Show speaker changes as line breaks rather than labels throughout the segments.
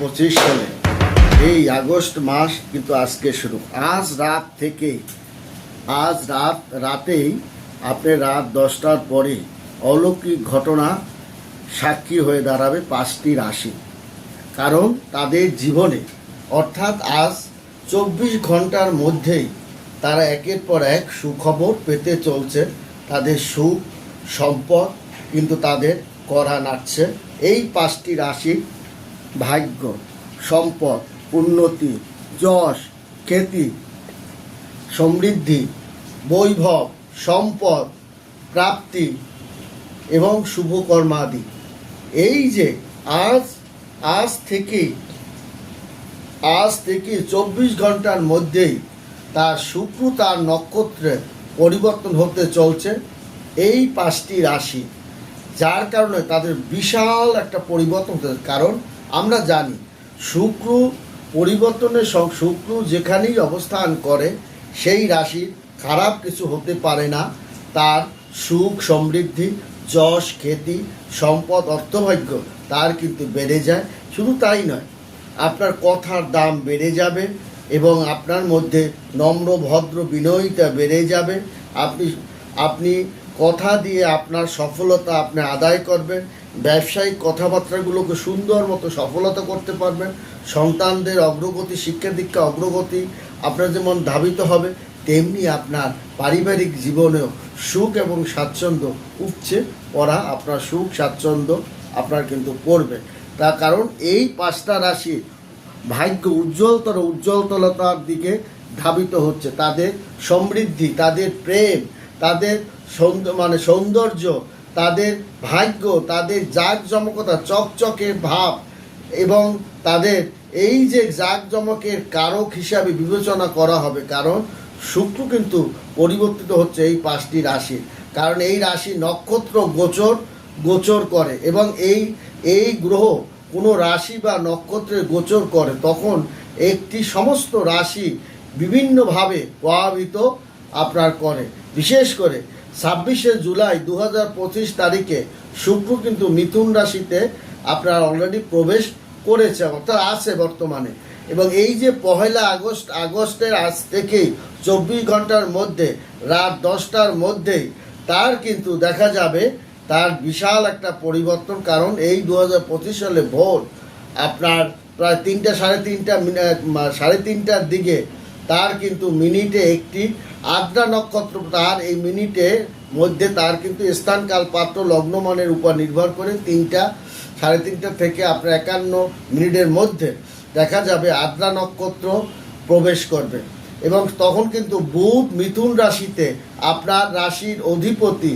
পঁচিশ সালে, এই আগস্ট মাস কিন্তু আজকে শুরু। আজ রাত থেকে, আজ রাত রাতেই আপনি রাত দশটার পরে অলৌকিক ঘটনা সাক্ষী হয়ে দাঁড়াবে পাঁচটি রাশি। কারণ তাদের জীবনে, অর্থাৎ আজ চব্বিশ ঘণ্টার মধ্যেই তারা একের পর এক সুখবর পেতে চলছে। তাদের সুখ, সম্পদ কিন্তু তাদের করা নাড়ছে এই পাঁচটি রাশির ভাগ্য, সম্পদ, উন্নতি, যশ, খ্যাতি, সমৃদ্ধি, বৈভব, সম্পদ, প্রাপ্তি এবং শুভকর্মাদি। এই যে আজ আজ থেকেই, আজ থেকে চব্বিশ ঘণ্টার মধ্যেই তার শুক্র, তার নক্ষত্রে পরিবর্তন হতে চলছে এই পাঁচটি রাশি, যার কারণে তাদের বিশাল একটা পরিবর্তন হতে কারণ আমরা জানি, শুক্র পরিবর্তনের সং শুক্র যেখানেই অবস্থান করে, সেই রাশির খারাপ কিছু হতে পারে না। তার সুখ সমৃদ্ধি, যশ, খ্যাতি, সম্পদ, অর্থভাগ্য তার কিন্তু বেড়ে যায়। শুধু তাই নয়, আপনার কথার দাম বেড়ে যাবে এবং আপনার মধ্যে নম্র, ভদ্র, বিনয়িতা বেড়ে যাবে। আপনি আপনি কথা দিয়ে আপনার সফলতা আপনি আদায় করবেন, ব্যবসায়িক কথাবার্তাগুলোকে সুন্দর মতো সফলতা করতে পারবেন, সন্তানদের অগ্রগতি, শিক্ষা দীক্ষা অগ্রগতি আপনার যেমন ধাবিত হবে, তেমনি আপনার পারিবারিক জীবনেও সুখ এবং স্বাচ্ছন্দ্য উপচে পড়া, আপনার সুখ, স্বাচ্ছন্দ্য আপনার কিন্তু করবে তার কারণ এই পাঁচটা রাশি ভাগ্য উজ্জ্বলতর উজ্জ্বলতলতার দিকে ধাবিত হচ্ছে। তাদের সমৃদ্ধি, তাদের প্রেম তাদের মানে সৌন্দর্য, তাদের ভাগ্য, তাদের জাঁকজমকতা, চকচকে ভাব এবং তাদের এই যে জাঁকজমকের কারক হিসাবে বিবেচনা করা হবে, কারণ শুক্র কিন্তু পরিবর্তিত হচ্ছে এই পাঁচটি রাশি কারণ এই রাশি নক্ষত্র গোচর গোচর করে এবং এই এই গ্রহ কোনো রাশি বা নক্ষত্রে গোচর করে, তখন একটি সমস্ত রাশি বিভিন্নভাবে প্রভাবিত আপনার করে। বিশেষ করে ছাব্বিশে জুলাই দু হাজার পঁচিশ তারিখে শুক্র কিন্তু মিথুন রাশিতে আপনার অলরেডি প্রবেশ করেছে, অর্থাৎ আছে বর্তমানে। এবং এই যে পহেলা আগস্ট, আগস্টের আজ থেকেই চব্বিশ ঘণ্টার মধ্যে, রাত দশটার মধ্যেই তার কিন্তু দেখা যাবে, তার বিশাল একটা পরিবর্তন, কারণ এই দু হাজার পঁচিশ সালে ভোর আপনার প্রায় তিনটা, সাড়ে তিনটা সাড়ে তিনটার দিকে তার কিন্তু মিনিটে একটি আদ্রা নক্ষত্র তার এই মিনিটে মধ্যে তার কিন্তু স্থানকাল পাত্র লগ্নমানের উপর নির্ভর করে তিনটা, সাড়ে তিনটা থেকে আপনার একান্ন মিনিটের মধ্যে দেখা যাবে আদ্রা নক্ষত্র প্রবেশ করবে। এবং তখন কিন্তু বুধ মিথুন রাশিতে আপনার রাশির অধিপতি,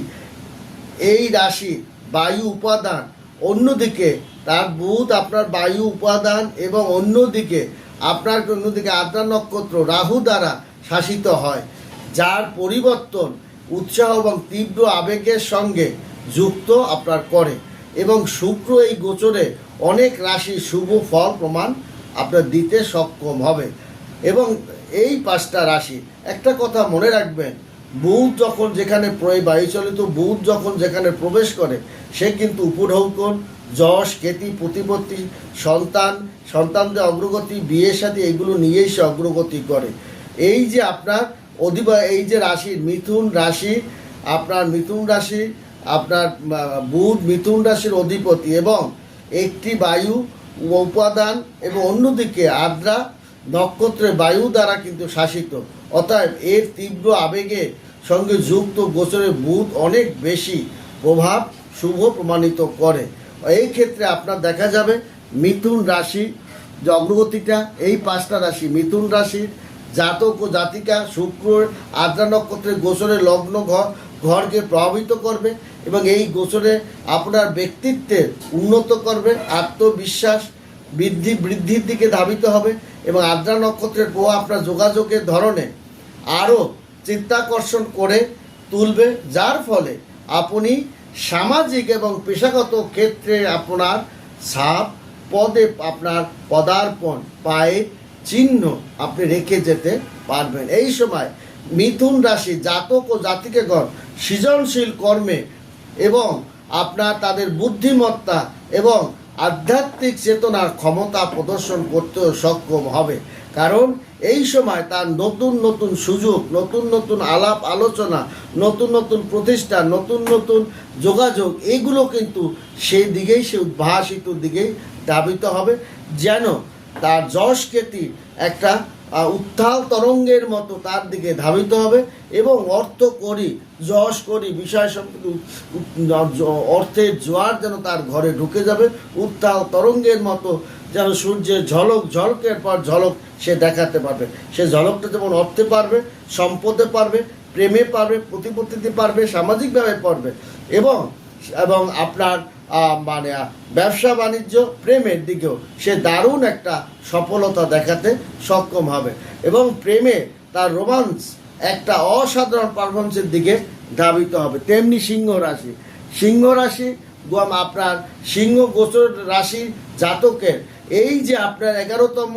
এই রাশি বায়ু উপাদান। অন্যদিকে তার বুধ আপনার বায়ু উপাদান এবং অন্যদিকে আপনার অন্যদিকে আদ্রা নক্ষত্র রাহু দ্বারা শাসিত হয়, যার পরিবর্তন উৎসাহ এবং তীব্র আবেগের সঙ্গে যুক্ত আপনার করে এবং শুক্র এই গোচরে অনেক রাশি শুভ ফল প্রমাণ আপনার দিতে সক্ষম হবে। এবং এই পাঁচটা রাশি, একটা কথা মনে রাখবেন, বুধ যখন যেখানে প্রয় বায়ুচলিত বুধ যখন যেখানে প্রবেশ করে, সে কিন্তু উপঢৌকন যশ খ্যাতি প্রতিপত্তি, সন্তান, সন্তানদের অগ্রগতি বিয়ে সাথে এগুলো নিয়েই সে অগ্রগতি করে। এই যে আপনার অধিবা, এই যে রাশি, মিথুন রাশি, আপনার মিথুন রাশি, আপনার বুধ মিথুন রাশির অধিপতি এবং একটি বায়ু উপাদান এবং অন্যদিকে আদ্রা নক্ষত্রে বায়ু দ্বারা কিন্তু শাসিত। অতএব এর তীব্র আবেগে সঙ্গে যুক্ত গোচরে বুধ অনেক বেশি প্রভাব শুভ প্রমাণিত করে। এই ক্ষেত্রে আপনার দেখা যাবে মিথুন রাশি যে অগ্রগতিটা, এই পাঁচটা রাশি, মিথুন রাশির জাতক ও জাতিকা, শুক্র আদ্রা নক্ষত্রের গোচরে লগ্ন ঘর, ঘরকে প্রভাবিত করবে এবং এই গোচরে আপনার ব্যক্তিত্বের উন্নত করবে, আত্মবিশ্বাস বৃদ্ধি, বৃদ্ধির দিকে ধাবিত হবে এবং আদ্রা নক্ষত্রের প্রভাব আপনার যোগাযোগের ধরনে আরও চিত্তাকর্ষণ করে তুলবে, যার ফলে আপনি সামাজিক এবং পেশাগত ক্ষেত্রে আপনার সাপ পদে আপনার পদার্পণ, পায়ে চিহ্ন আপনি রেখে যেতে পারবেন। এই সময় মিথুন রাশি জাতক ও জাতিকেগণ সৃজনশীল কর্মে এবং আপনার তাদের বুদ্ধিমত্তা এবং আধ্যাত্মিক চেতনার ক্ষমতা প্রদর্শন করতেও সক্ষম হবে। কারণ এই সময় তার নতুন নতুন সুযোগ, নতুন নতুন আলাপ আলোচনা, নতুন নতুন প্রতিষ্ঠান নতুন নতুন যোগাযোগ, এগুলো কিন্তু সেই দিকেই সে উদ্ভাসিত দিকেই ধাবিত হবে যেন তার যশ খ্যাতি একটা উত্থাল তরঙ্গের মতো তার দিকে ধাবিত হবে এবং অর্থ করি, যশ করি, বিষয় অর্থের জোয়ার যেন তার ঘরে ঢুকে যাবে উত্তাল তরঙ্গের মতো যেন সূর্যের ঝলক, ঝলকের পর ঝলক সে দেখাতে পারবে। সে ঝলকটা যেমন অর্থে পারবে, সম্পদে পারবে, প্রেমে পারবে, প্রতিপত্তিতে পারবে সামাজিকভাবে পারবে। এবং এবং আপনার মানে ব্যবসা বাণিজ্য, প্রেমের দিকেও সে দারুণ একটা সফলতা দেখাতে সক্ষম হবে। এবং প্রেমে তার রোমান্স একটা অসাধারণ পারফরমেন্সের দিকে ধাবিত হবে। তেমনি সিংহ রাশি। সিংহ রাশি আপনার সিংহ গোচর রাশি জাতকের এই যে আপনার এগারোতম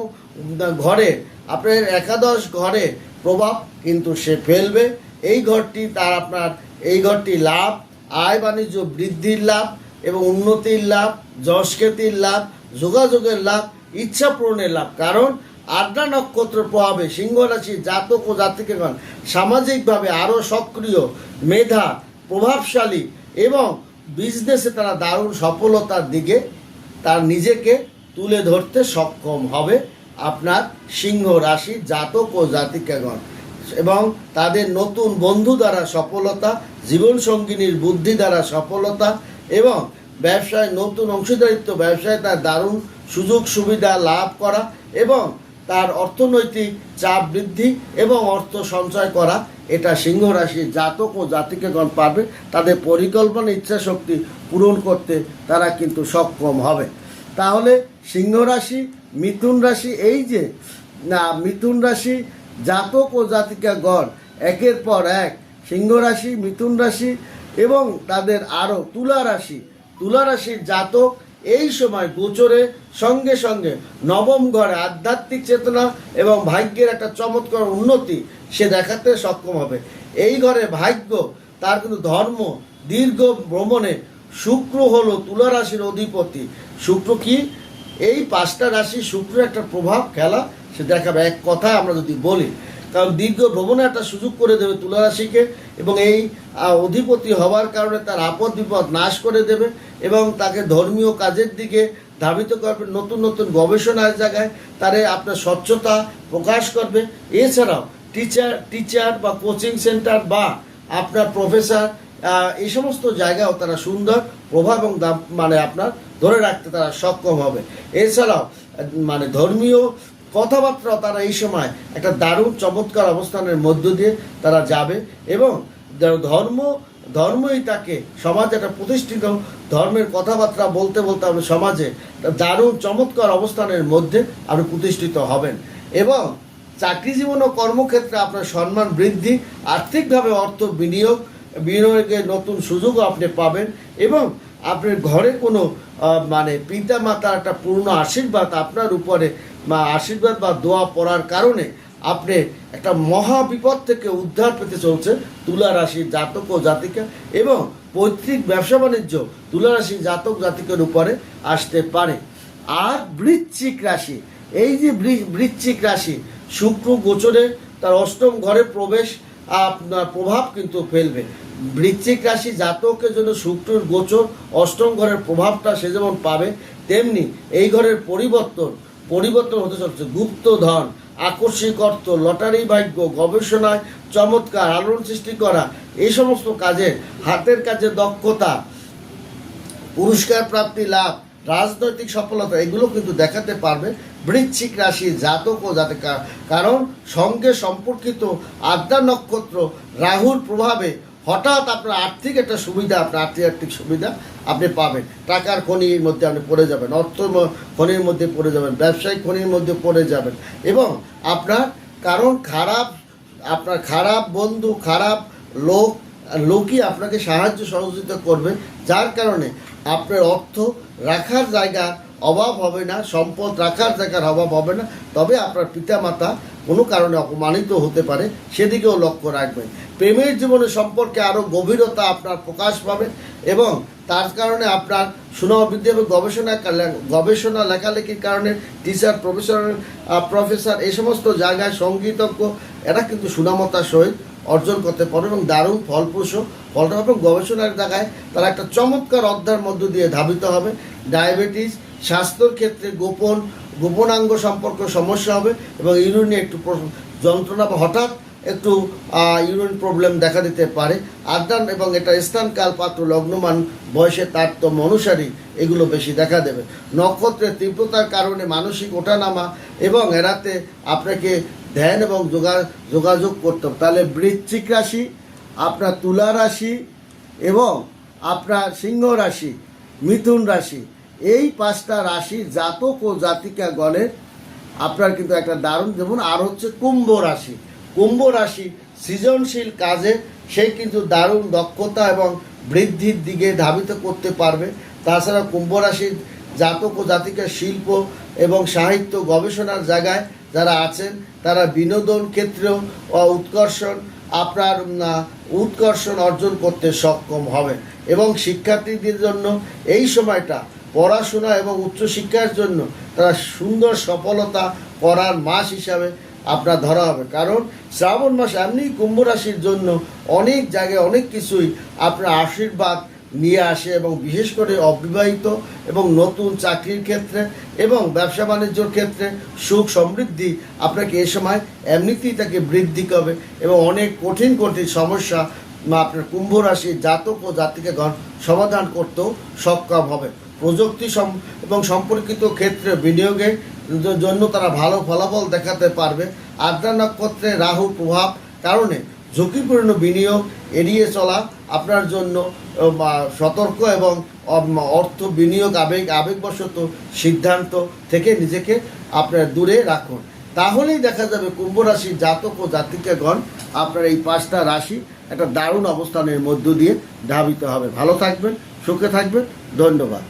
ঘরে, আপনার একাদশ ঘরে প্রভাব কিন্তু সে ফেলবে। এই ঘরটি তার আপনার, এই ঘরটি লাভ, আয় বাণিজ্য বৃদ্ধির লাভ এবং উন্নতির লাভ যশখ্যাতির লাভ, যোগাযোগের লাভ, ইচ্ছা পূরণের লাভ। কারণ আড্ডা নক্ষত্র প্রভাবে সিংহ রাশি জাতক ও জাতিকেগণ সামাজিকভাবে আরও সক্রিয়, মেধা, প্রভাবশালী এবং বিজনেসে তারা দারুণ সফলতার দিকে তার নিজেকে তুলে ধরতে সক্ষম হবে আপনার সিংহ রাশি জাতক ও জাতিকাগণ। এবং তাদের নতুন বন্ধু দ্বারা সফলতা জীবনসঙ্গিনীর বুদ্ধি দ্বারা সফলতা এবং ব্যবসায় নতুন অংশীদারিত্ব, ব্যবসায় তার দারুণ সুযোগ সুবিধা লাভ করা এবং তার অর্থনৈতিক চাপ বৃদ্ধি এবং অর্থ সঞ্চয় করা, এটা সিংহ রাশির জাতক ও জাতিকেগণ পারবে তাদের পরিকল্পনা ইচ্ছা শক্তি পূরণ করতে তারা কিন্তু সক্ষম হবে। তাহলে সিংহ রাশি, মিথুন রাশি, এই যে, না, মিথুন রাশি জাতক ও জাতিকা গণ একের পর এক, সিংহ রাশি, মিথুন রাশি এবং তাদের আরও তুলা রাশি। তুলা রাশির জাতক এই সময় গোচরে সঙ্গে সঙ্গে নবম ঘরে আধ্যাত্মিক চেতনা এবং ভাগ্যের একটা চমৎকার উন্নতি সে দেখাতে সক্ষম হবে। এই ঘরে ভাগ্য, তার কিন্তু ধর্ম, দীর্ঘ ভ্রমণে শুক্র হলো তুলা রাশির অধিপতি। শুক্র কি? এই পাঁচটা রাশি শুক্র একটা প্রভাব, খেলা, সে দেখাবে। এক কথা আমরা যদি বলি, কারণ দীর্ঘ ভ্রমণে একটা সুযোগ করে দেবে তুলা রাশিকে এবং এই অধিপতি হওয়ার কারণে তার আপদ বিপদ নাশ করে দেবে এবং তাকে ধর্মীয় কাজের দিকে ধাবিত করবে, নতুন নতুন গবেষণার জায়গায় তারে আপনার স্বচ্ছতা প্রকাশ করবে। এছাড়াও টিচার টিচার বা কোচিং সেন্টার বা আপনার প্রফেসর এই সমস্ত জায়গাও তারা সুন্দর, প্রভাব এবং দাম মানে আপনার ধরে রাখতে তারা সক্ষম হবে। এছাড়াও মানে ধর্মীয় কথাবার্তা তারা এই সময় একটা দারুণ চমৎকার অবস্থানের মধ্য দিয়ে তারা যাবে এবং ধর্ম, ধর্মই তাকে সমাজে একটা প্রতিষ্ঠিত ধর্মের কথাবার্তা বলতে বলতে আপনি সমাজে দারুণ চমৎকার অবস্থানের মধ্যে আপনি প্রতিষ্ঠিত হবেন। এবং চাকরি জীবন ও কর্মক্ষেত্রে আপনার সম্মান বৃদ্ধি, আর্থিকভাবে অর্থ বিনিয়োগ বিনিয়োগের নতুন সুযোগও আপনি পাবেন এবং আপনার ঘরে কোনো মানে পিতা মাতার একটা পূর্ণ আশীর্বাদ আপনার উপরে আশীর্বাদ বা দোয়া পড়ার কারণে আপনি একটা মহা বিপদ থেকে উদ্ধার পেতে চলছে তুলা রাশির জাতক ও জাতিকা এবং পৈতৃক ব্যবসা বাণিজ্য তুলা রাশির জাতক জাতিকের উপরে আসতে পারে। আর বৃশ্চিক রাশি, এই যে বৃশ্চিক রাশি, শুক্র গোচরে তার অষ্টম ঘরে প্রবেশ আপনার প্রভাব কিন্তু ফেলবে। বৃশ্চিক রাশি জাতকের জন্য শুক্রের গোচর অষ্টম ঘরের প্রভাবটা সে যেমন পাবে, তেমনি এই ঘরের পরিবর্তন পরিবর্তন হতে চলছে গুপ্ত ধন আকস্মিক অর্থ লটারি ভাগ্য, গবেষণায় চমৎকার আলোড়ন সৃষ্টি করা, এই সমস্ত কাজে হাতের কাজে দক্ষতা, পুরস্কার প্রাপ্তি, লাভ, রাজনৈতিক সফলতা, এগুলো কিন্তু দেখাতে পারবে বৃশ্চিক রাশি জাতক ও জাতিকা। কারণ সঙ্গে সম্পর্কিত আদ্রা নক্ষত্র রাহুর প্রভাবে হঠাৎ আপনার আর্থিক একটা সুবিধা, আপনার আর্থিক আর্থিক সুবিধা আপনি পাবেন। টাকার খনির মধ্যে আপনি পড়ে যাবেন, অর্থ খনির মধ্যে পড়ে যাবেন, ব্যবসায়িক খনির মধ্যে পড়ে যাবেন এবং আপনার কারণ খারাপ, আপনার খারাপ বন্ধু, খারাপ লোক, লোকই আপনাকে সাহায্য সহযোগিতা করবে, যার কারণে আপনার অর্থ রাখার জায়গা অভাব হবে না, সম্পদ রাখার জায়গার অভাব হবে না। তবে আপনার পিতামাতা কোনো কারণে অপমানিত হতে পারে, সেদিকেও লক্ষ্য রাখবেন। প্রেমের জীবনে সম্পর্কে আরও গভীরতা আপনার প্রকাশ পাবে এবং তার কারণে আপনার সুনামবৃদ্ধি এবং গবেষণা গবেষণা লেখালেখির কারণে টিচার প্রফেসর প্রফেসর এই সমস্ত জায়গায় সঙ্গীতজ্ঞ এরা কিন্তু সুনামতার সহিত অর্জন করতে পারে এবং দারুণ ফলপ্রসূ ফলটা এবং গবেষণার জায়গায় তারা একটা চমৎকার অধ্যায়ের মধ্য দিয়ে ধাবিত হবে। ডায়াবেটিস, স্বাস্থ্যর ক্ষেত্রে গোপন গোপনাঙ্গ সম্পর্ক সমস্যা হবে এবং ইউরিনে একটু যন্ত্রণা বা হঠাৎ একটু ইউরিন প্রবলেম দেখা দিতে পারে। আদান এবং এটা স্থান কাল পাত্র লগ্নমান বয়সের তারতম্য অনুসারী এগুলো বেশি দেখা দেবে। নক্ষত্রের তীব্রতার কারণে মানসিক ওঠানামা এবং এরাতে আপনাকে ধ্যান এবং যোগা, যোগাযোগ করতে হবে। তাহলে বৃশ্চিক রাশি, আপনার তুলা রাশি এবং আপনার সিংহ রাশি, মিথুন রাশি এই পাঁচটা রাশি জাতক ও জাতিকা গণের আপনার কিন্তু একটা দারুণ, যেমন আর হচ্ছে কুম্ভ রাশি। কুম্ভ রাশি সৃজনশীল কাজে সে কিন্তু দারুণ দক্ষতা এবং বৃদ্ধির দিকে ধাবিত করতে পারবে। তাছাড়া কুম্ভ রাশির জাতক ও জাতিকা শিল্প এবং সাহিত্য গবেষণার জায়গায় যারা আছেন, তারা বিনোদন ক্ষেত্রেও উৎকর্ষণ আপনার উৎকর্ষণ অর্জন করতে সক্ষম হবে। এবং শিক্ষার্থীদের জন্য এই সময়টা পড়াশোনা এবং উচ্চশিক্ষার জন্য তারা সুন্দর সফলতা করার মাস হিসাবে আপনার ধরা হবে। কারণ শ্রাবণ মাস এমনি কুম্ভ রাশির জন্য অনেক জায়গায় অনেক কিছুই আপনার আশীর্বাদ নিয়ে আসে এবং বিশেষ করে অবিবাহিত এবং নতুন চাকরির ক্ষেত্রে এবং ব্যবসা বাণিজ্যর ক্ষেত্রে সুখ সমৃদ্ধি আপনাকে এ সময় এমনিতেই তাকে বৃদ্ধি করবে এবং অনেক কঠিন কঠিন সমস্যা আপনার কুম্ভ রাশির জাতক ও জাতিকাগণ সমাধান করতেও সক্ষম হবে। প্রযুক্তি এবং সম্পর্কিত ক্ষেত্রে বিনিয়োগের জন্য তারা ভালো ফলাফল দেখাতে পারবে। আদ্রা নক্ষত্রে রাহুর প্রভাব কারণে ঝুঁকিপূর্ণ বিনিয়োগ এড়িয়ে চলা আপনার জন্য সতর্ক এবং অর্থ বিনিয়োগ আবেগ, আবেগবশত সিদ্ধান্ত থেকে নিজেকে আপনার দূরে রাখুন। তাহলেই দেখা যাবে কুম্ভ রাশির জাতক ও জাতিকাগণ আপনার এই পাঁচটা রাশি একটা দারুণ অবস্থানের মধ্য দিয়ে ধাবিত হবে। ভালো থাকবেন, সুখে থাকবেন, ধন্যবাদ।